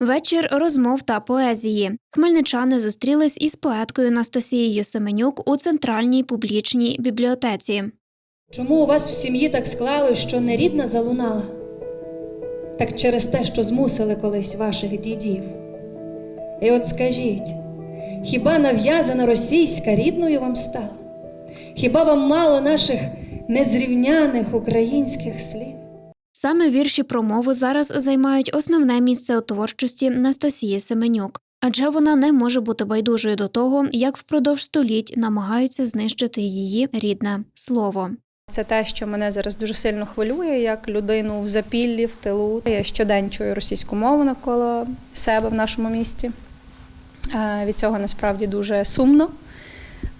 Вечір розмов та поезії. Хмельничани зустрілись із поеткою Настасією Семенюк у центральній публічній бібліотеці. Чому у вас в сім'ї так склалось, що не рідна залунала? Так через те, що змусили колись ваших дідів. І от скажіть, хіба нав'язана російська рідною вам стала? Хіба вам мало наших незрівняних українських слів? Саме вірші про мову зараз займають основне місце у творчості Настасії Семенюк, адже вона не може бути байдужою до того, як впродовж століть намагаються знищити її рідне слово. Це те, що мене зараз дуже сильно хвилює, як людину в запіллі, в тилу. Я щодень чую російську мову навколо себе в нашому місті. Е, Від цього насправді дуже сумно.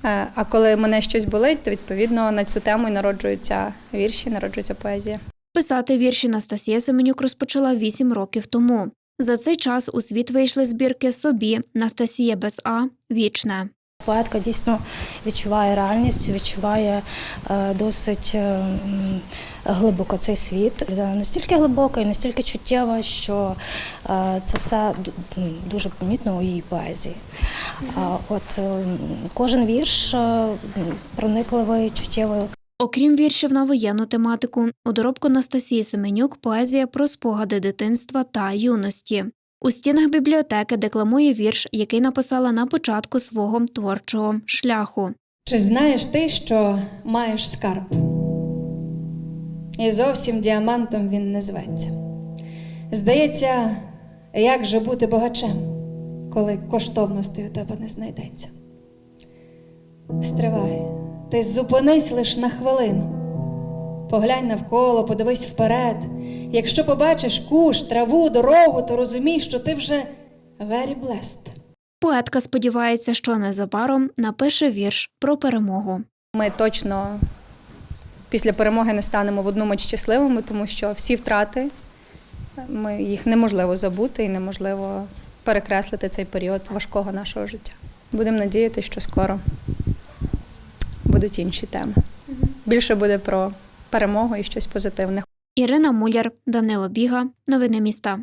Е, А коли мене щось болить, то відповідно на цю тему і народжуються вірші, народжується поезія. Писати вірші Настасія Семенюк розпочала вісім років тому. За цей час у світ вийшли збірки собі Настасія без А вічне. Поетка дійсно відчуває реальність, відчуває е, досить е, глибоко цей світ. Настільки глибока і настільки чуттєва, що е, це все дуже помітно у її поезії. От е, кожен вірш проникливий, чуттєвий. Окрім віршів на воєнну тематику, у доробку Настасії Семенюк поезія про спогади дитинства та юності. У стінах бібліотеки декламує вірш, який написала на початку свого творчого шляху. Чи знаєш ти, що маєш скарб? І зовсім діамантом він не зветься. Здається, як же бути богачем, коли коштовностей у тебе не знайдеться. Стривай, ти зупинись лиш на хвилину. Поглянь навколо, подивись вперед. Якщо побачиш куш, траву, дорогу, то розумій, що ти вже very blessed. Поетка сподівається, що незабаром напише вірш про перемогу. Ми точно після перемоги не станемо в одну мить щасливими, тому що всі втрати ми, їх неможливо забути і неможливо перекреслити цей період важкого нашого життя. Будемо надіяти, що скоро будуть інші теми. Більше буде про перемогу і щось позитивне. Ірина Муляр, Данило Біга. Новини міста.